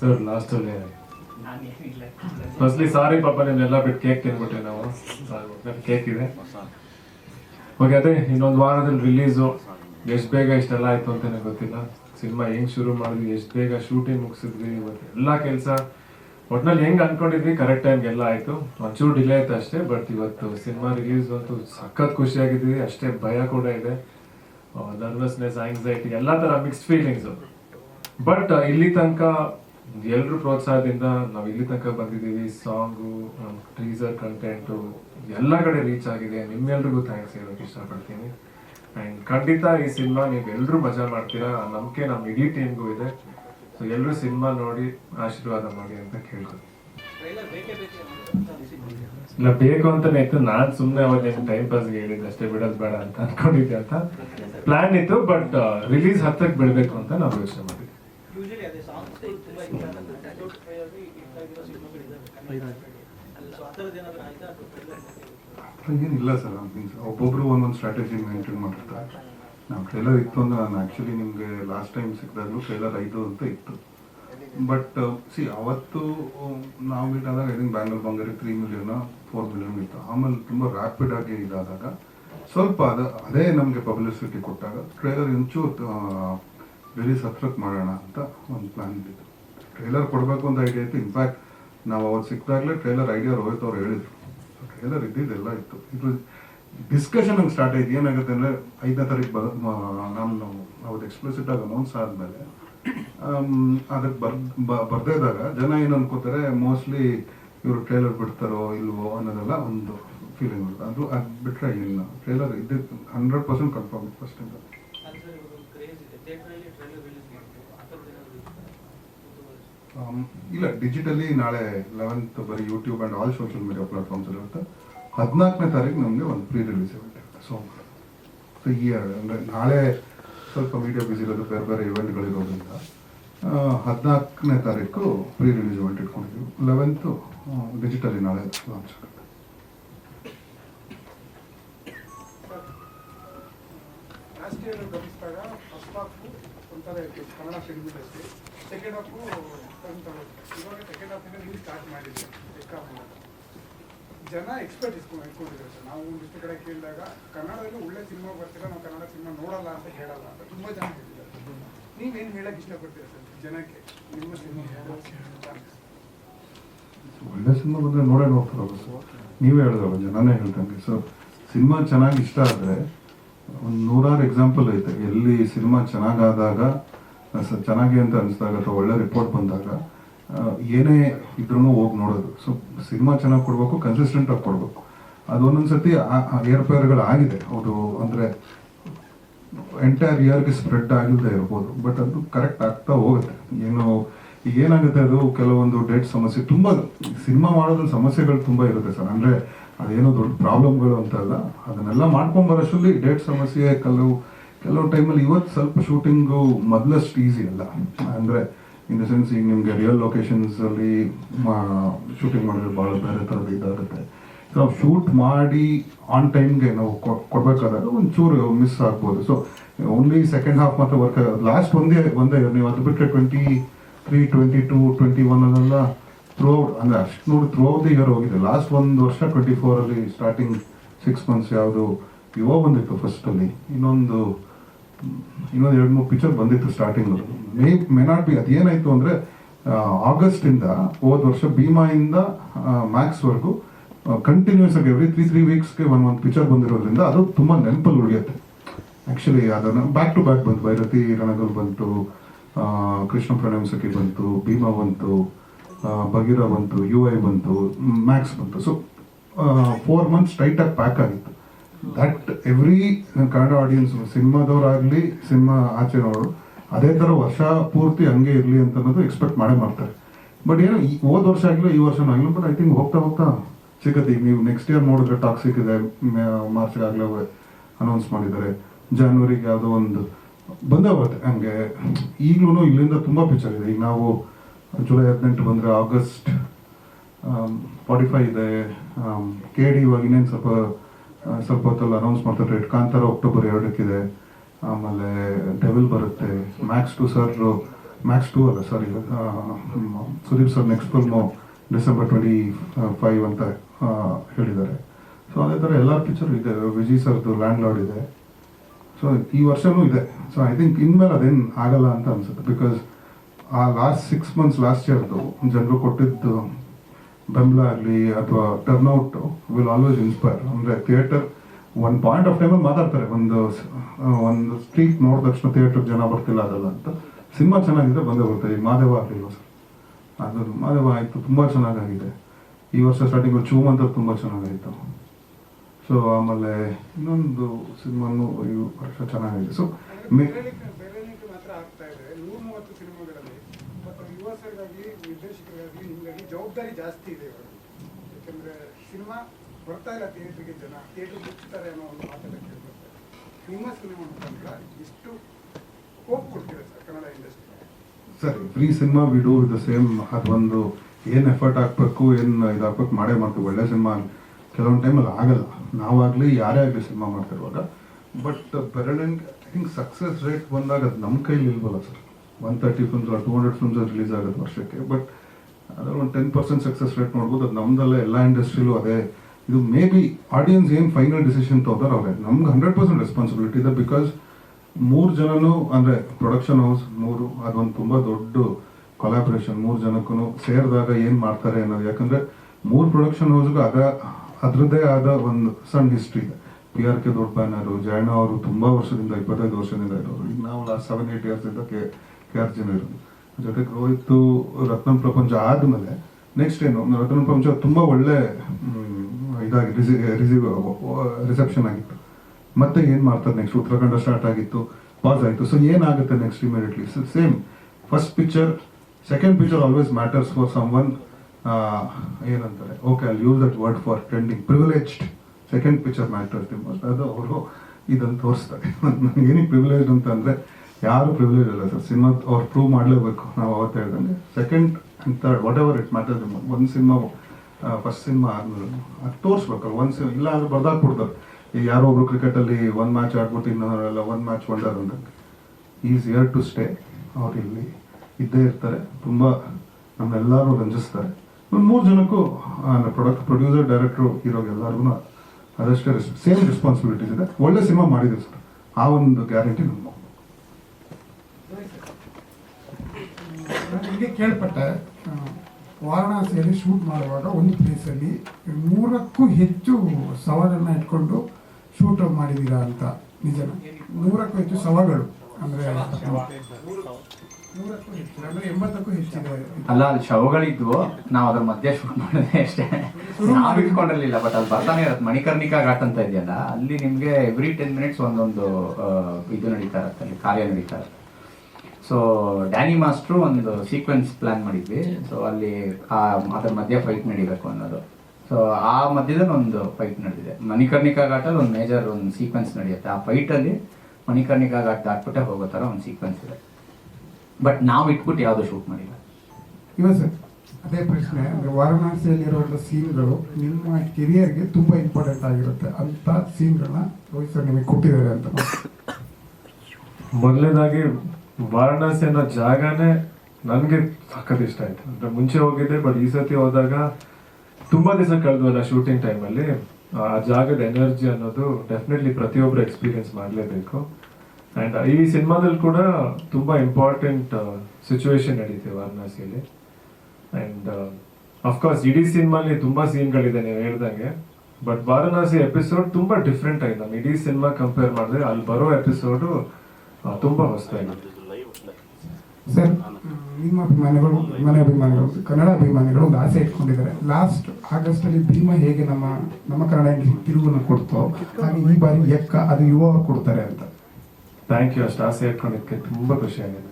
Sir last ಅಲ್ಲಿ firstly sorry ಪಾಪ ನಿಮ್ಮೆಲ್ಲ ಬಿಟ್ಟು ಕೇಕ್ ತಿನ್ಬಿಟ್ಟೆ ನಾವು. ಕೇಕ್ ಇದೆ. ಓಕೆ ಅದೇ ಇನ್ನೊಂದು ವಾರದಲ್ಲಿ ರಿಲೀಸು ಎಷ್ಟು ಬೇಗ ಇಷ್ಟೆಲ್ಲ ಆಯ್ತು ಅಂತಾನೆ ಗೊತ್ತಿಲ್ಲ. ಸಿನಿಮಾ ಹೆಂಗ್ ಶುರು ಮಾಡಿದ್ವಿ ಎಷ್ಟು ಬೇಗ ಶೂಟಿಂಗ್ ಮುಗಿಸಿದ್ವಿ ಇವತ್ತು ಎಲ್ಲ ಕೆಲಸ. ಒಟ್ನಲ್ಲಿ ಹೆಂಗ್ ಅನ್ಕೊಂಡಿದ್ವಿ ಕರೆಕ್ಟ್ ಟೈಮ್ಗೆ ಎಲ್ಲ ಆಯ್ತು. ಒಂಚೂರು ಡಿಲೇ ಆಯ್ತು ಅಷ್ಟೇ ಬಟ್ ಇವತ್ತು ಸಿನಿಮಾ ರಿಲೀಸ್ ಅಂತೂ ಸಖತ್ ಖುಷಿಯಾಗಿದ್ವಿ ಅಷ್ಟೇ ಭಯ ಕೂಡ ಇದೆ. ನರ್ವಸ್ನೆಸ್ ಆಂಗ್ಸೈಟಿ ಎಲ್ಲ ತರ ಮಿಕ್ಸ್ಡ್ ಫೀಲಿಂಗ್ಸು ಬಟ್ ಇಲ್ಲಿ ತನಕ ಎಲ್ರ ಪ್ರೋತ್ಸಾಹದಿಂದ ನಾವು ಇಲ್ಲಿ ತನಕ ಬಂದಿದ್ದೀವಿ ಸಾಂಗು ಟೀಸರ್ ಕಂಟೆಂಟು ಎಲ್ಲ ಕಡೆ ರೀಚ್ ಆಗಿದೆ. ನಿಮ್ಮೆಲ್ರಿಗೂ ಥ್ಯಾಂಕ್ಸ್ ಹೇಳೋಕೆ ಇಷ್ಟಪಡ್ತೀನಿ. ಆ್ಯಂಡ್ ಖಂಡಿತ ಈ ಸಿನಿಮಾ ನೀವು ಎಲ್ಲರೂ ಮಜಾ ಮಾಡ್ತೀರಾ? ನಂಬಿಕೆ ನಮ್ಮ ಇಡೀ ಟೀಮ್ಗೂ ಇದೆ. ಸೊ ಎಲ್ಲರೂ ಸಿನಿಮಾ ನೋಡಿ ಆಶೀರ್ವಾದ ಮಾಡಿ ಅಂತ ಕೇಳ್ತೀನಿ. ಇಲ್ಲ, ಬೇಕು ಅಂತ ಇತ್ತು. ನಾನು ಸುಮ್ಮನೆ ಅವಾಗ ಟೈಮ್ ಪಾಸ್ಗೆ ಹೇಳಿದ್ದೆ ಅಷ್ಟೇ, ಬಿಡೋದು ಬೇಡ ಅಂತ ಅನ್ಕೊಂಡಿದ್ದೆ ಅಂತ. ಪ್ಲಾನ್ ಇತ್ತು ಬಟ್ ರಿಲೀಸ್ ಹತ್ತಕ್ಕೆ ಬಿಡಬೇಕು ಅಂತ ನಾವು ಯೋಚನೆ ಮಾಡಿದ್ವಿ ಯೂಶಲಿ ಅದೇ ಸಾಂಗ್ಸ್ ತುಂಬಾ ಇಷ್ಟ ಆಗುತ್ತೆ ಟ್ರೈಲರ್ ಹಿಟ್ ಆಗಿರೋ ಸಿನಿಮಾಗಳಿದ್ದಾವೆ ಅಲ್ಲಿ ಸೊ ಆ ಥರದ್ದು ಏನಾದರೂ ಆಯ್ತಾ ಅಥವಾ ಟ್ರೈಲರ್ ಏನಿಲ್ಲ ಸರ್ ಮೀನ್ಸ್ ಒಬ್ಬೊಬ್ರು ಒಂದೊಂದು ಸ್ಟ್ರಾಟಜಿ ಮೇಂಟೈನ್ ಮಾಡಿರ್ತಾರೆ ನಾವು ಟ್ರೈಲರ್ ಇತ್ತು ಅಂದ್ರೆ ನಾನು ಆ್ಯಕ್ಚುಲಿ ನಿಮಗೆ ಲಾಸ್ಟ್ ಟೈಮ್ ಸಿಕ್ಕಿದಾಗಲೂ ಟ್ರೈಲರ್ ಐದು ಅಂತ ಇತ್ತು. ಬಟ್ ಸಿ ಅವತ್ತು ನಾವು ಮೀಟ್ ಆದಾಗ ಐthink ಬ್ಯಾಂಗ್ಳೂರ್ ಬಂಗಾರಿ ತ್ರೀ ಮಿಲಿಯನ್ ಫೋರ್ ಮಿಲಿಯನ್ ಇತ್ತು. ಆಮೇಲೆ ತುಂಬ ರ್ಯಾಪಿಡ್ ಆಗಿ ಇದಾದಾಗ, ಸ್ವಲ್ಪ ಅದ, ಅದೇ ನಮಗೆ ಪಬ್ಲಿಸಿಟಿ ಕೊಟ್ಟಾಗ ಟ್ರೈಲರ್ ಇಂಚೂರು ರಿಲೀಸ್ ಹತ್ರಕ್ಕೆ ಮಾಡೋಣ ಅಂತ ಒಂದು ಪ್ಲಾನ್ ಇದ್ದಿತ್ತು. ಟ್ರೈಲರ್ ಕೊಡಬೇಕು ಅಂತ ಐಡಿಯಾ ಇತ್ತು. ಇನ್ಫ್ಯಾಕ್ಟ್ ನಾವು ಅವ್ರು ಸಿಕ್ಕಿದಾಗಲೇ ಟ್ರೈಲರ್ ಐಡಿಯಾ ರೋಹಿತ್ ಅವ್ರು ಹೇಳಿದ್ರು. ಟ್ರೈಲರ್ ಇದ್ದಿದ್ದೆಲ್ಲ ಇತ್ತು. ಇದು ಡಿಸ್ಕಷನ್ ಹಂಗೆ ಸ್ಟಾರ್ಟ್ ಆಯ್ತು. ಏನಾಗುತ್ತೆ ಅಂದರೆ ಐದನೇ ತಾರೀಕು ಬರ ನಾನು ಅವತ್ತು ಎಕ್ಸ್ಪ್ಲಿಸಿಟ್ ಆಗಿ ಅನೌನ್ಸ್ ಆದಮೇಲೆ ಅದಕ್ಕೆ ಬರ್ ಬರ್ದೇ ಇದ್ದಾಗ ಜನ ಏನು ಅನ್ಕೋತಾರೆ ಮೋಸ್ಟ್ಲಿ ಇವರು ಟ್ರೈಲರ್ ಬಿಡ್ತಾರೋ ಇಲ್ವೋ ಅನ್ನೋದೆಲ್ಲ ಒಂದು ಫೀಲಿಂಗ್ ಅದು ಅದು ಬಿಟ್ಟರೆ ಇಲ್ಲ ಟ್ರೈಲರ್ ಇದ್ದಿದ್ದು ಹಂಡ್ರೆಡ್ ಪರ್ಸೆಂಟ್ ಕನ್ಫರ್ಮ್ ಫಸ್ಟಿಂದ ಅಲ್ಲಿ ಸರ್ ಇವಾಗ ಕ್ರೇಜ್ ಇದೆ ಥಿಯೇಟ್ರಲ್ಲಿ ಟ್ರೈಲರ್ ರಿಲೀಸ್ ಮಾಡ್ತೀವಿ ಆ ಥರದ್ದು ಏನಾದರೂ ಇತ್ತು ಆಮ್, ಇಲ್ಲ ಡಿಜಿಟಲಿ ನಾಳೆ ಲೆವೆಂತ್ ಬರೀ YouTube and all social media platforms ಇರುತ್ತೆ. ಹದಿನಾಲ್ಕನೇ ತಾರೀಕು ನಮಗೆ ಒಂದು ಪ್ರೀ ರಿಲೀಸ್ ಇವೆಂಟ್ ಇರುತ್ತೆ. ಸೋಮವಾರ ಸೊ ಈ ಅಂದರೆ ನಾಳೆ ಸ್ವಲ್ಪ ಮೀಡಿಯಾ ಬ್ಯುಸಿ ಇರೋದು, ಬೇರೆ ಬೇರೆ ಇವೆಂಟ್ಗಳಿರೋದ್ರಿಂದ ಹದಿನಾಲ್ಕನೇ ತಾರೀಕು ಪ್ರೀ ರಿಲೀಸ್ ಇವೆಂಟ್ ಇಟ್ಕೊಂಡಿದ್ದೀವಿ ಲೆವೆಂತು ಡಿಜಿಟಲಿ ನಾಳೆ ಲಾಂಚ್ ಆಗುತ್ತೆ. ಲಾಸ್ಟ್ ಇಯರ್ ಗಮನಿಸಿದಾಗ ಫಸ್ಟ್ ಹಾಫ್ ಒಂಥರ ಇತ್ತು Kannada film industry second half turn ಇವಾಗ ಸೆಕೆಂಡ್ ಹಾಫಿಂದ ನೀವು ಸ್ಟಾರ್ಟ್ ಮಾಡಿದ್ವಿ. ಲೆಕ್ಕ ಮೂಲಕ ಜನ ಎಕ್ಸ್ಪೆಕ್ಟ್ ಇಸ್ಕೊಂಡು ಇಟ್ಕೊಂಡಿದ್ದಾರೆ ಸರ್. ನಾವು ಒಂದಿಷ್ಟು ಕಡೆ ಕೇಳಿದಾಗ, ಕನ್ನಡದಲ್ಲಿ ಒಳ್ಳೆ ಸಿನಿಮಾ ಬರ್ತೀರ ನಾವು ಕನ್ನಡ ಸಿನಿಮಾ ನೋಡಲ್ಲ ಅಂತ ಹೇಳಲ್ಲ ಅಂತ ತುಂಬ ಜನ ಹೇಳಿದ್ದಾರೆ ನೀವೇನು ಹೇಳಕ್ಕೆ ಇಷ್ಟಪಡ್ತೀರಾ ಸರ್ ಜನಕ್ಕೆ? ನಿಮ್ಮ ಸಿನಿಮಾ ಒಳ್ಳೆ ಸಿನಿಮಾ ಬಂದರೆ ನೋಡೇ ನೋಡ್ತಾರಲ್ಲ ಸರ್? ನೀವೇ ಹೇಳಿದವ ಜನನೇ ಹೇಳ್ದಂಗೆ. ಸೊ ಸಿನಿಮಾ ಚೆನ್ನಾಗಿ ಇಷ್ಟ ಆದರೆ ಒಂದು ನೂರಾರು ಎಕ್ಸಾಂಪಲ್ ಐತೆ. ಎಲ್ಲಿ ಸಿನಿಮಾ ಚೆನ್ನಾಗಾದಾಗ ಚೆನ್ನಾಗಿ ಅಂತ ಅನಿಸಿದಾಗ ಅಥವಾ ಒಳ್ಳೆ ರಿಪೋರ್ಟ್ ಬಂದಾಗ ಏನೇ ಇದ್ರೂ ಹೋಗಿ ನೋಡೋದು. ಸೊ ಸಿನಿಮಾ ಚೆನ್ನಾಗಿ ಕೊಡಬೇಕು ಕನ್ಸಿಸ್ಟೆಂಟ್ ಆಗಿ ಕೊಡಬೇಕು. ಅದು ಒಂದೊಂದು ಸರ್ತಿ ಏರ್ಪೇರ್ಗಳು ಆಗಿದೆ. ಅದು ಅಂದರೆ ಎಂಟೈರ್ ಇಯರ್ಗೆ ಸ್ಪ್ರೆಡ್ ಆಗಿಲ್ಲದೆ ಇರ್ಬೋದು. ಬಟ್ ಅದು ಕರೆಕ್ಟ್ ಆಗ್ತಾ ಹೋಗುತ್ತೆ. ಏನು ಈಗ ಏನಾಗುತ್ತೆ ಅದು ಕೆಲವೊಂದು ಡೇಟ್ ಸಮಸ್ಯೆ ತುಂಬ, ಸಿನಿಮಾ ಮಾಡೋದ್ರಲ್ಲಿ ಸಮಸ್ಯೆಗಳು ತುಂಬ ಇರುತ್ತೆ ಸರ್. ಅಂದರೆ ಅದೇನೋ ದೊಡ್ಡ ಪ್ರಾಬ್ಲಮ್ಗಳು ಅಂತ ಅಲ್ಲ. ಅದನ್ನೆಲ್ಲ ಮಾಡ್ಕೊಂಬರೋಷ್ಟರಲ್ಲಿ ಡೇಟ್ ಸಮಸ್ಯೆ, ಕೆಲವು ಕೆಲವು ಟೈಮಲ್ಲಿ ಇವತ್ತು ಸ್ವಲ್ಪ ಶೂಟಿಂಗು ಮೊದಲಷ್ಟು ಈಸಿ ಅಲ್ಲ. ಅಂದರೆ ಇನ್ ದ ಸೆನ್ಸ್ ಈಗ ನಿಮಗೆ ರಿಯಲ್ ಲೊಕೇಶನ್ಸಲ್ಲಿ ಶೂಟಿಂಗ್ ಮಾಡಿದ್ರೆ ಭಾಳ ಬೇರೆ ಥರದ್ದು ಇದಾಗುತ್ತೆ. ನಾವು ಶೂಟ್ ಮಾಡಿ ಆನ್ ಟೈಮ್ಗೆ ನಾವು ಕೊಡಬೇಕಾದಾಗ ಒಂದು ಒಂಚೂರು ಮಿಸ್ ಆಗ್ಬೋದು. ಸೊ ಓನ್ಲಿ ಸೆಕೆಂಡ್ ಹಾಫ್ ಮಾತ್ರ ವರ್ಕ್ ಆಗೋದು ಲಾಸ್ಟ್ ಒಂದೇ ಒಂದೇ, ನೀವು ಅದು ಬಿಟ್ಟರೆ twenty three twenty two twenty one ಅದೆಲ್ಲ ಥ್ರೂ ಅಂದರೆ ಅಷ್ಟು ನೋಡಿ ಥ್ರೂ ಔಟ್ ದಿ ಇಯರ್ ಹೋಗಿದೆ. ಲಾಸ್ಟ್ ಒಂದು ವರ್ಷ ಟ್ವೆಂಟಿ ಫೋರಲ್ಲಿ ಸ್ಟಾರ್ಟಿಂಗ್ ಸಿಕ್ಸ್ ಮಂತ್ಸ್ ಯಾವುದು ಯುವ ಬಂದಿತ್ತು ಫಸ್ಟಲ್ಲಿ ಇನ್ನೊಂದು ಇನ್ನೊಂದು ಎರಡು ಮೂರು ಪಿಕ್ಚರ್ ಬಂದಿತ್ತು starting may may not be ಅದೇನಾಯಿತು ಅಂದರೆ ಆಗಸ್ಟಿಂದ ಹೋದ ವರ್ಷ ಭೀಮಾಯಿಂದ ಮ್ಯಾಕ್ಸ್ವರೆಗೂ ಕಂಟಿನ್ಯೂಸ್ ಆಗಿ ಎವ್ರಿ ತ್ರೀ ತ್ರೀ ವೀಕ್ಸ್ಗೆ ಒಂದು ಒಂದು ಪಿಕ್ಚರ್ ಬಂದಿರೋದ್ರಿಂದ ಅದು ತುಂಬ ನೆನಪಲ್ಲಿ ಉಳಿಯುತ್ತೆ. ಆ್ಯಕ್ಚುಲಿ ಅದನ್ನು ಬ್ಯಾಕ್ ಟು ಬ್ಯಾಕ್ ಬಂತು. ಭೈರತಿ ರಣಗಲ್ ಬಂತು ಕೃಷ್ಣ ಪ್ರಣಯಂ ಸಖಿ ಬಂತು, ಭೀಮಾ ಬಂತು ಬಗೀರ ಬಂತು, ಯು ಐ ಬಂತು ಮ್ಯಾಕ್ಸ್ ಬಂತು. ಸೊ ಫೋರ್ ಮಂತ್ಸ್ ಟೈಟಾಗಿ ಪ್ಯಾಕ್ ಆಗಿತ್ತು. ದಟ್ ಎವ್ರಿ ಕನ್ನಡ ಆಡಿಯನ್ಸ್ ಸಿನಿಮಾದವರಾಗಲಿ, ಸಿನಿಮಾ ಆಚೆನವರು, ಅದೇ ಥರ ವರ್ಷ ಪೂರ್ತಿ ಹಂಗೆ ಇರಲಿ ಅಂತ ಅನ್ನೋದು ಎಕ್ಸ್ಪೆಕ್ಟ್ ಮಾಡೇ ಮಾಡ್ತಾರೆ. ಬಟ್ ಏನೋ ಹೋದ ವರ್ಷ ಆಗಿಲ್ಲ ಈ ವರ್ಷನೂ ಆಗಿಲ್ಲ ಬಟ್ ಐ ಥಿಂಕ್ ಹೋಗ್ತಾ ಹೋಗ್ತಾ ಸಿಗತ್ತೆ ಈಗ ನೀವು ನೆಕ್ಸ್ಟ್ ಇಯರ್ ನೋಡಿದ್ರೆ ಟಾಕ್ಸಿಕ್ ಇದೆ ಮಾರ್ಚ್ಗಾಗಲೇ ಅನೌನ್ಸ್ ಮಾಡಿದ್ದಾರೆ. ಜಾನ್ವರಿಗೆ ಯಾವುದೋ ಒಂದು ಬಂದೇ ಬರುತ್ತೆ ಹಂಗೆ. ಈಗಲೂ ಇಲ್ಲಿಂದ ತುಂಬ ಪಿಕ್ಚರ್ ಇದೆ. ಈಗ ನಾವು ಜುಲೈ ಹದಿನೆಂಟು ಬಂದರೆ ಆಗಸ್ಟ್ ಫಾರ್ಟಿ ಫೈವ್ ಇದೆ. ಕೆ ಡಿ ಇವಾಗ ಇನ್ನೇನು ಸ್ವಲ್ಪ ಸ್ವಲ್ಪ ಹೊತ್ತಲ್ಲಿ ಅನೌನ್ಸ್ ಮಾಡ್ತಾರೆ ಕಾಂತಾರ ಅಕ್ಟೋಬರ್ ಎರಡಕ್ಕಿದೆ. ಆಮೇಲೆ ಡೆವಿಲ್ ಬರುತ್ತೆ. Max two sir Max two ಅಲ್ಲ sorry Sudeep sir next film December twenty five ಅಂತ ಹೇಳಿದ್ದಾರೆ. ಸೊ ಅದೇ ಥರ ಎಲ್ಲ ಪಿಕ್ಚರ್ ಇದೆ. ವಿಜಿ ಸರ್ದು ಲ್ಯಾಂಡ್ ಲಾರ್ಡ್ ಇದೆ. ಸೊ ಈ ವರ್ಷವೂ ಇದೆ. ಸೊ ಐ ಥಿಂಕ್ ಇನ್ಮೇಲೆ ಅದೇನು ಆಗಲ್ಲ ಅಂತ ಅನ್ಸುತ್ತೆ. ಬಿಕಾಸ್ ಆ ಲಾಸ್ಟ್ ಸಿಕ್ಸ್ ಮಂತ್ಸ್ ಲಾಸ್ಟ್ ಇಯರ್ದು ಜನರು ಕೊಟ್ಟಿದ್ದು ಬೆಂಬಲ ಆಗಲಿ ಅಥವಾ ಟರ್ನ್ಔಟ್ ವಿಲ್ ಆಲ್ವೇಸ್ ಇನ್ಸ್ಪೈರ್ ಅಂದರೆ ಥಿಯೇಟರ್ ಒಂದು ಪಾಯಿಂಟ್ ಆಫ್ ಟೈಮಲ್ಲಿ ಮಾತಾಡ್ತಾರೆ. ಒಂದು ಒಂದು ಸ್ಟ್ರೀಟ್ ನೋಡಿದ ತಕ್ಷಣ ಥಿಯೇಟರ್ ಜನ ಬರ್ತಿಲ್ಲ ಅದಲ್ಲ ಅಂತ. ಸಿನಿಮಾ ಚೆನ್ನಾಗಿದೆ, ಬಂದೇ ಬರ್ತದೆ ಈ ಮಾದೇವ ಆಗಲಿಲ್ಲ ಸರ್ ಅದು ಮಾದೇವ ಆಯಿತು, ತುಂಬ ಚೆನ್ನಾಗಾಗಿದೆ. ಈ ವರ್ಷ ಸ್ಟಾರ್ಟಿಂಗ್ ಚೂಮ್ ಅಂತ ತುಂಬ ಚೆನ್ನಾಗಾಯಿತು. ಸೊ ಆಮೇಲೆ ಇನ್ನೊಂದು ಸಿನಿಮಾನು ಇವು ವರ್ಷ ಚೆನ್ನಾಗಿದೆ. ಸೊ ಜವಾಬ್ದಾರಿ ಜಾಸ್ತಿ ಇದೆ ಯಾಕಂದ್ರೆ ಸಿನಿಮಾ ಬರ್ತಾ ಇಲ್ಲ ಥಿಯೇಟ್ರಿಗೆ ಜನ. ಥಿಯೇಟ್ರಿಗೆ ಮುಚ್ಚುತ್ತಾರೆ ಅನ್ನೋ ಒಂದು ಮಾತೆಲ್ಲ ಕೇಳ್ಬರ್ತಾರೆ ನಿಮ್ಮ ಸಿನಿಮಾ ಮುಖಾಂತರ ಎಷ್ಟು ಹೋಪ್ ಕೊಡ್ತೀರಾ sir Kannada industry sir free cinema we do with the same ಅದೊಂದು ಏನು ಎಫರ್ಟ್ ಹಾಕ್ಬೇಕು ಏನು ಇದು ಹಾಕ್ಬೇಕು ಮಾಡೇ ಮಾಡ್ತೀವಿ. ಒಳ್ಳೆ ಸಿನಿಮಾ ಕೆಲವೊಂದು ಟೈಮಲ್ಲಿ ಆಗಲ್ಲ. ನಾವಾಗಲಿ ಯಾರೇ ಆಗಲಿ ಸಿನಿಮಾ ಮಾಡ್ತಿರುವಾಗ. ಬಟ್ ಬೆರಳಿಂಗ್ ಐ ಥಿಂಕ್ ಸಕ್ಸಸ್ ರೇಟ್ ಬಂದಾಗ ಅದು ನಮ್ಮ ಕೈಲಿ ಇಲ್ವಲ್ಲ sir one thirty films two hundred films release ಆಗೋದು ವರ್ಷಕ್ಕೆ. ಬಟ್ ಅದ್ರಲ್ಲಿ ಒಂದು ಟೆನ್ ಪರ್ಸೆಂಟ್ ಸಕ್ಸಸ್ ರೇಟ್ ನೋಡ್ಬೋದು. ಅದು ನಮ್ದಲ್ಲ ಎಲ್ಲ ಇಂಡಸ್ಟ್ರಿಲೂ ಅದೇ. ಇದು ಮೇ ಬಿ ಆಡಿಯನ್ಸ್ ಏನು ಫೈನಲ್ ಡಿಸಿಷನ್ ತೊಗೊಂಡ್ರೆ ಅವ್ರೆ ನಮ್ಗೆ ಹಂಡ್ರೆಡ್ ಪರ್ಸೆಂಟ್ ರೆಸ್ಪಾನ್ಸಿಬಿಲಿಟಿ ಇದೆ ಬಿಕಾಸ್ ಮೂರು ಜನನೂ ಅಂದರೆ ಪ್ರೊಡಕ್ಷನ್ ಹೌಸ್ ಮೂರು ಅದೊಂದು ತುಂಬ ದೊಡ್ಡ ಕೊಲಾಬ್ರೇಷನ್ ಮೂರು ಜನಕ್ಕೂ ಸೇರಿದಾಗ ಏನು ಮಾಡ್ತಾರೆ ಅನ್ನೋದು. ಯಾಕಂದರೆ ಮೂರು ಪ್ರೊಡಕ್ಷನ್ ಹೌಸ್ಗೂ ಅದ ಅದರದ್ದೇ ಆದ ಒಂದು ಸಣ್ಣ ಹಿಸ್ಟ್ರಿ ಇದೆ. ಪಿ ಆರ್ ಕೆ ದೊಡ್ಡ ಬ್ಯಾನರು ಜಯಣ್ಣ ಅವರು ತುಂಬ ವರ್ಷದಿಂದ, ಇಪ್ಪತ್ತೈದು ವರ್ಷದಿಂದ ಇರೋರು. ಈಗ ನಾವು ಲಾಸ್ಟ್ ಸೆವೆನ್ ಏಟ್ ಇಯರ್ಸಿಂದ ಕೆ ಕೆ ಆರ್ ಜನ ಇರೋದು. ಜೊತೆಗೆ ರೋಹಿತ್, ರತ್ನ ಪ್ರಪಂಚ ಆದಮೇಲೆ ನೆಕ್ಸ್ಟ್ ಏನು, ರತ್ನ ಪ್ರಪಂಚ ತುಂಬ ಒಳ್ಳೆ ಇದಾಗಿ ರಿಸೀವ್ ರಿಸೆಪ್ಷನ್ ಆಗಿತ್ತು. ಮತ್ತೆ ಏನು ಮಾಡ್ತಾರೆ ನೆಕ್ಸ್ಟ್ ಉತ್ತರಾಖಂಡ ಸ್ಟಾರ್ಟ್ ಆಗಿತ್ತು, ಪಾಸ್ ಆಯಿತು. ಸೊ ಏನಾಗುತ್ತೆ next immediately same first picture second picture always matters for some one ಏನಂತಾರೆ? ಓಕೆ ಅಲ್ಲಿ use that word for trending privileged second picture matter the most ಅದು ಅವರು ಇದನ್ನು ತೋರಿಸ್ತಾರೆ. ನನಗೆ ಏನಕ್ಕೆ ಪ್ರಿವಿಲೇಜ್ ಅಂತ ಅಂದರೆ ಯಾರು ಪ್ರಿವಿಲೇಜ್ ಇಲ್ಲ ಸರ್. ಸಿನಿಮಾ ಅವ್ರು ಪ್ರೂವ್ ಮಾಡಲೇಬೇಕು. ನಾವು ಅವತ್ತು ಹೇಳ್ದಂಗೆ. Second and third whatever it matters ಒಂದು ಸಿನಿಮಾ ಫಸ್ಟ್ ಸಿನಿಮಾ ಆದ್ಮೇಲೆ ಅದು ತೋರಿಸ್ಬೇಕಲ್ಲ ಒಂದು ಸಿನಿಮಾ, ಇಲ್ಲ ಅಂದ್ರೆ ಬರ್ದಾಕ್ಬಿಡ್ತಾರೆ ಈಗ ಯಾರೋ ಒಬ್ರು ಕ್ರಿಕೆಟಲ್ಲಿ ಒಂದು ಮ್ಯಾಚ್ ಆಡ್ಬಿಟ್ಟು ಇನ್ನೊಂದರೆಲ್ಲ ಒಂದು ಮ್ಯಾಚ್ ವಂಡರ್ ಅಂದಂಗೆ ಈಸ್ ಇಯರ್ ಟು ಸ್ಟೇ ಅವ್ರು ಇಲ್ಲಿ ಇದ್ದೇ ಇರ್ತಾರೆ. ತುಂಬ ನಮ್ಮೆಲ್ಲರೂ ರಂಜಿಸ್ತಾರೆ. ಮೂರು ಜನಕ್ಕೂ ಪ್ರೊಡಕ್ಟ್ ಪ್ರೊಡ್ಯೂಸರ್ ಡೈರೆಕ್ಟ್ರು ಎಲ್ಲರಿಗೂ ಅದಷ್ಟೇ ಸೇಮ್ ರೆಸ್ಪಾನ್ಸಿಬಿಲಿಟೀಸ್ ಇದೆ. ಒಳ್ಳೆ ಸಿನಿಮಾ ಮಾಡಿದ್ದೀವಿ ಸರ್. ಆ ಒಂದು ಗ್ಯಾರಂಟಿ ನಮ್ಮ ನನಗೆ ಕೇಳ್ಪಟ್ಟೆ ವಾರಣಾಸಿಯಲ್ಲಿ ಶೂಟ್ ಮಾಡುವಾಗ ಒಂದು ಪ್ಲೇಸಲ್ಲಿ ನೂರಕ್ಕೂ ಹೆಚ್ಚು ಸವಾಲನ್ನು ಇಟ್ಕೊಂಡು ಶೂಟ್ ಮಾಡಿದ್ದೀರಾ ಅಂತ. ನಿಜ ನೂರಕ್ಕೂ ಹೆಚ್ಚು ಸವಾಗಳು ಅಂದ್ರೆ ಅಲ್ಲ ಅಲ್ಲಿ ಶವಗಳಿದ್ವು. ನಾವು ಅದ್ರ ಮಧ್ಯೆ ಶೂಟ್ ಮಾಡಿದೆ ಅಷ್ಟೇ. ನಾವ್ ಇಟ್ಕೊಂಡಿರ್ಲಿಲ್ಲ ಬಟ್ ಅಲ್ಲಿ ಬರ್ತಾನೆ ಇರತ್ತೆ. ಮಣಿಕರ್ಣಿಕಾ ಘಾಟ್ ಅಂತ ಇದೆಯಲ್ಲ ಅಲ್ಲಿ ನಿಮ್ಗೆ ಎವ್ರಿ ಟೆನ್ ಮಿನಿಟ್ಸ್ ಒಂದೊಂದು ಇದು ನಡೀತಾ ಇರತ್ತೆ ಅಲ್ಲಿ ಕಾರ್ಯ ನಡೀತಾ ಇರತ್ತೆ. ಸೊ ಡ್ಯಾನಿ ಮಾಸ್ಟ್ರು ಒಂದು ಸೀಕ್ವೆನ್ಸ್ ಪ್ಲಾನ್ ಮಾಡಿದ್ವಿ. ಸೊ ಅಲ್ಲಿ ಆ ಅದ್ರ ಮಧ್ಯೆ ಫೈಟ್ ನಡಿಬೇಕು ಅನ್ನೋದು. ಸೊ ಆ ಮಧ್ಯದಲ್ಲಿ ಒಂದು ಫೈಟ್ ನಡೆದಿದೆ. ಮಣಿಕರ್ಣಿಕಾ ಘಾಟಲ್ಲಿ ಒಂದು ಮೇಜರ್ ಒಂದು ಸೀಕ್ವೆನ್ಸ್ ನಡೆಯುತ್ತೆ. ಆ ಫೈಟಲ್ಲಿ ಮಣಿಕರ್ಣಿಕಾ ಘಾಟ್ ದಾಟ್ಬಿಟ್ಟೆ ಹೋಗೋ ಥರ ಒಂದು ಸೀಕ್ವೆನ್ಸ್ ಇದೆ. ಬಟ್ ನಾವು ಇಟ್ಬಿಟ್ಟು ಯಾವುದು ಶೂಟ್ ಮಾಡಿಲ್ಲ. ಇವ ಸರ್ ಅದೇ ಪ್ರಶ್ನೆ ಅಂದ್ರೆ ವಾರಣಾಸಿಯಲ್ಲಿರುವಂಥ ಸೀನ್ಗಳು ನಿಮ್ಮ ಕೆರಿಯರ್ಗೆ ತುಂಬಾ ಇಂಪಾರ್ಟೆಂಟ್ ಆಗಿರುತ್ತೆ ಅಂತ ಸೀನ್ಗಳನ್ನ ರೋಹಿತ್ ಸರ್ ನಿಮಗೆ ಕೊಟ್ಟಿದ್ದಾರೆ ಅಂತ. ಮೊದಲನೇದಾಗಿ ವಾರಣಾಸಿ ಅನ್ನೋ ಜಾಗನೇ ನನಗೆ ಸಖತ್ ಇಷ್ಟ ಆಯ್ತು. ಅಂದ್ರೆ ಮುಂಚೆ ಹೋಗಿದ್ದೆ ಬಟ್ ಈ ಸತಿ ಹೋದಾಗ ತುಂಬಾ ದಿವಸ ಕಳೆದ್ವಲ್ಲ ಶೂಟಿಂಗ್ ಟೈಮಲ್ಲಿ ಆ ಜಾಗದ ಎನರ್ಜಿ ಅನ್ನೋದು ಡೆಫಿನೆಟ್ಲಿ ಪ್ರತಿಯೊಬ್ಬರು ಎಕ್ಸ್ಪೀರಿಯನ್ಸ್ ಮಾಡಲೇಬೇಕು. ಅಂಡ್ ಈ ಸಿನಿಮಾದಲ್ಲಿ ಕೂಡ ತುಂಬ ಇಂಪಾರ್ಟೆಂಟ್ ಸಿಚುವೇಶನ್ ನಡೀತೆ ವಾರಣಾಸಿಯಲ್ಲಿ. ಅಂಡ್ ಅಫ್ಕೋರ್ಸ್ ಇಡೀ ಸಿನಿಮಾಲಿ ತುಂಬ ಸೀನ್ಗಳಿದೆ ನೀವು ಹೇಳ್ದಂಗೆ. ಬಟ್ ವಾರಣಾಸಿ ಎಪಿಸೋಡ್ ತುಂಬ ಡಿಫ್ರೆಂಟ್ ಆಗಿದೆ ನಮ್ಮ ಇಡೀ ಸಿನಿಮಾ ಕಂಪೇರ್ ಮಾಡಿದ್ರೆ ಅಲ್ಲಿ ಬರೋ ಎಪಿಸೋಡು ತುಂಬ ಹೊಸದಾಗಿದೆ. ಸರ್ ನಿಮ್ಮ ಅಭಿಮಾನಿಗಳು ಮನೆ ಅಭಿಮಾನಿಗಳು, ಕನ್ನಡ ಅಭಿಮಾನಿಗಳು ಒಂದು ಆಸೆ ಇಟ್ಕೊಂಡಿದ್ದಾರೆ. ಲಾಸ್ಟ್ ಆಗಸ್ಟ್ ಅಲ್ಲಿ ಭೀಮಾ ಹೇಗೆ ನಮ್ಮ ನಮ್ಮ ಕನ್ನಡ ತಿರುವನ್ನು ಕೊಡ್ತೋ, ಹಾಗೆ ಈ ಬಾರಿ ಎಕ್ಕ ಅದು ಯುವ ಕೊಡ್ತಾರೆ ಅಂತ. ಥ್ಯಾಂಕ್ ಯು ಅಷ್ಟು ಆಸೆ ಇಟ್ಕೊಂಡಿದ್ದಕ್ಕೆ ತುಂಬಾ ಖುಷಿಯಾಗಿದೆ